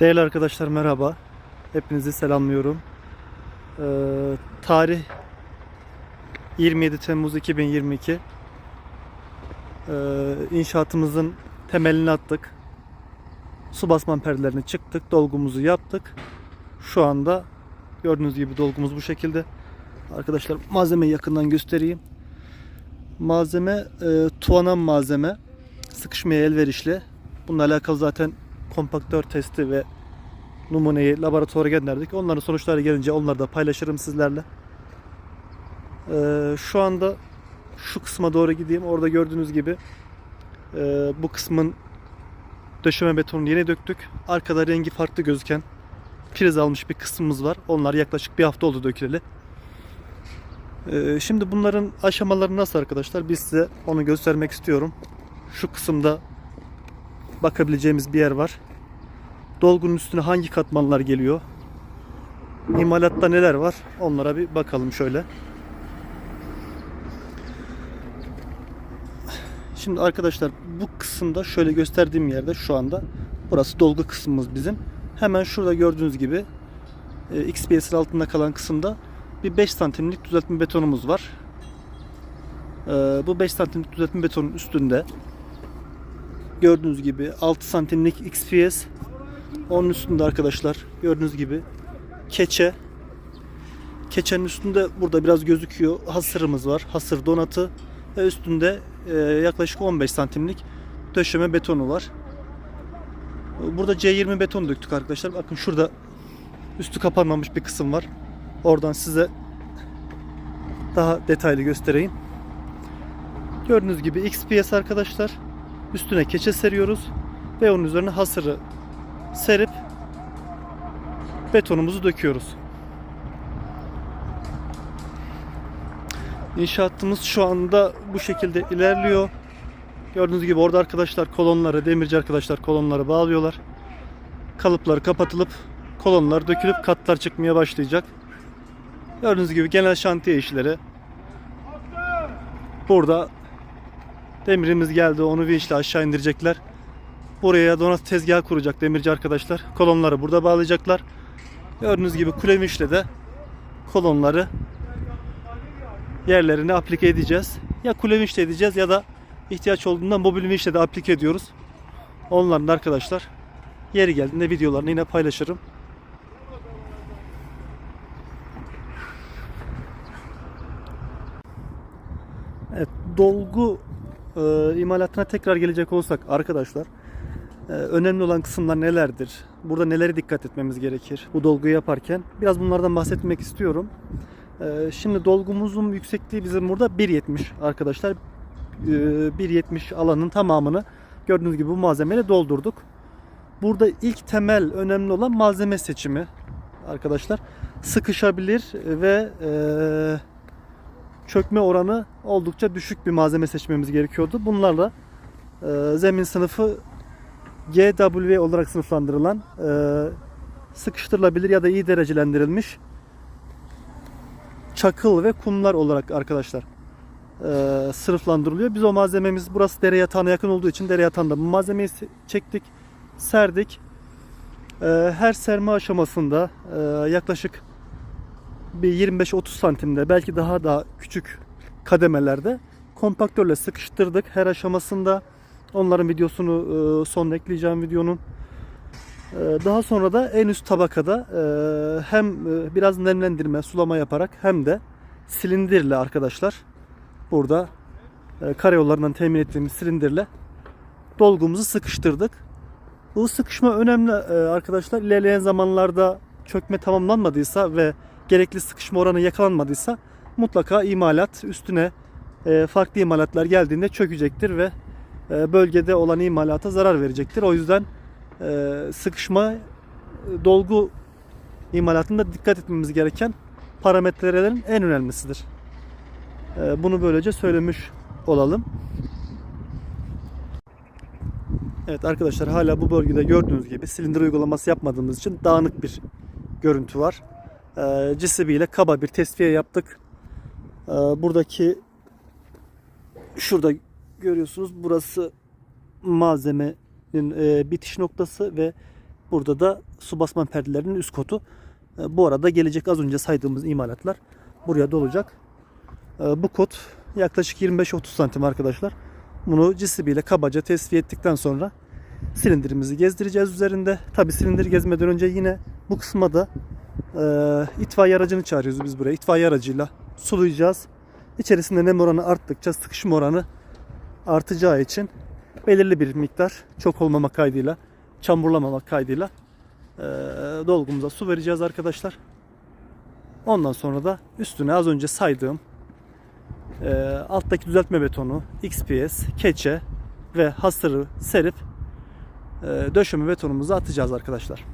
Değerli arkadaşlar merhaba. Hepinizi selamlıyorum. Ee, tarih 27 Temmuz 2022. Ee, inşaatımızın temelini attık. Su basman perdelerini çıktık. Dolgumuzu yaptık. Şu anda gördüğünüz gibi dolgumuz bu şekilde. Arkadaşlar malzemeyi yakından göstereyim. Malzeme e, tuvanan malzeme. Sıkışmaya elverişli. Bununla alakalı zaten kompaktör testi ve numuneyi laboratuvara gönderdik. Onların sonuçları gelince onları da paylaşırım sizlerle. Ee, şu anda şu kısma doğru gideyim. Orada gördüğünüz gibi e, bu kısmın döşeme betonunu yeni döktük. Arkada rengi farklı gözüken priz almış bir kısmımız var. Onlar yaklaşık bir hafta oldu döküleli. Ee, şimdi bunların aşamaları nasıl arkadaşlar? Biz size onu göstermek istiyorum. Şu kısımda bakabileceğimiz bir yer var. Dolgunun üstüne hangi katmanlar geliyor? İmalatta neler var? Onlara bir bakalım şöyle. Şimdi arkadaşlar bu kısımda şöyle gösterdiğim yerde şu anda burası dolgu kısmımız bizim. Hemen şurada gördüğünüz gibi e, XPS'in altında kalan kısımda bir 5 santimlik düzeltme betonumuz var. E, bu 5 santimlik düzeltme betonun üstünde gördüğünüz gibi 6 santimlik XPS onun üstünde arkadaşlar gördüğünüz gibi keçe. Keçenin üstünde burada biraz gözüküyor. Hasırımız var hasır donatı. Ve üstünde e, yaklaşık 15 santimlik döşeme betonu var. Burada C20 beton döktük arkadaşlar. Bakın şurada üstü kapanmamış bir kısım var. Oradan size daha detaylı göstereyim. Gördüğünüz gibi XPS arkadaşlar Üstüne keçe seriyoruz ve onun üzerine hasırı serip betonumuzu döküyoruz. İnşaatımız şu anda bu şekilde ilerliyor. Gördüğünüz gibi orada arkadaşlar kolonları, demirci arkadaşlar kolonları bağlıyorlar. Kalıpları kapatılıp kolonlar dökülüp katlar çıkmaya başlayacak. Gördüğünüz gibi genel şantiye işleri. Burada Demirimiz geldi. Onu vinçle aşağı indirecekler. Buraya donat tezgahı kuracak demirci arkadaşlar. Kolonları burada bağlayacaklar. Gördüğünüz gibi kule vinçle de kolonları yerlerine aplike edeceğiz. Ya kule vinçle edeceğiz ya da ihtiyaç olduğunda mobil vinçle de aplike ediyoruz. Onların da arkadaşlar yeri geldiğinde videolarını yine paylaşırım. Evet, dolgu e, imalatına tekrar gelecek olsak arkadaşlar e, önemli olan kısımlar nelerdir? Burada nelere dikkat etmemiz gerekir bu dolguyu yaparken? Biraz bunlardan bahsetmek istiyorum. E, şimdi dolgumuzun yüksekliği bizim burada 1.70 arkadaşlar. E, 1.70 alanın tamamını gördüğünüz gibi bu malzemeyle doldurduk. Burada ilk temel önemli olan malzeme seçimi arkadaşlar. Sıkışabilir ve e, çökme oranı oldukça düşük bir malzeme seçmemiz gerekiyordu. Bunlarla e, zemin sınıfı GW olarak sınıflandırılan e, sıkıştırılabilir ya da iyi derecelendirilmiş çakıl ve kumlar olarak arkadaşlar e, sınıflandırılıyor. Biz o malzememiz burası dere yatağına yakın olduğu için dere yatağında bu malzemeyi çektik, serdik. E, her serme aşamasında e, yaklaşık bir 25-30 santimde belki daha da küçük kademelerde kompaktörle sıkıştırdık her aşamasında. Onların videosunu e, son ekleyeceğim videonun. E, daha sonra da en üst tabakada e, hem biraz nemlendirme, sulama yaparak hem de silindirle arkadaşlar burada karayollarından temin ettiğimiz silindirle dolgumuzu sıkıştırdık. Bu sıkışma önemli arkadaşlar. İlerleyen zamanlarda çökme tamamlanmadıysa ve gerekli sıkışma oranı yakalanmadıysa mutlaka imalat üstüne e, farklı imalatlar geldiğinde çökecektir ve e, bölgede olan imalata zarar verecektir. O yüzden e, sıkışma dolgu imalatında dikkat etmemiz gereken parametrelerin en önemlisidir. Bunu böylece söylemiş olalım. Evet arkadaşlar hala bu bölgede gördüğünüz gibi silindir uygulaması yapmadığımız için dağınık bir görüntü var e, CCB ile kaba bir tesviye yaptık. E, buradaki şurada görüyorsunuz burası malzemenin e, bitiş noktası ve Burada da su basma perdelerinin üst kotu. E, Bu arada gelecek az önce saydığımız imalatlar buraya dolacak. Bu kot yaklaşık 25-30 santim arkadaşlar. Bunu CCB ile kabaca tesviye ettikten sonra silindirimizi gezdireceğiz üzerinde. Tabi silindir gezmeden önce yine bu kısma da e, itfaiye aracını çağırıyoruz biz buraya. İtfaiye aracıyla sulayacağız. İçerisinde nem oranı arttıkça sıkışma oranı artacağı için belirli bir miktar çok olmama kaydıyla, çamurlamamak kaydıyla e, dolgumuza su vereceğiz arkadaşlar. Ondan sonra da üstüne az önce saydığım e, alttaki düzeltme betonu, XPS, keçe ve hasırı serip e, döşeme betonumuzu atacağız arkadaşlar.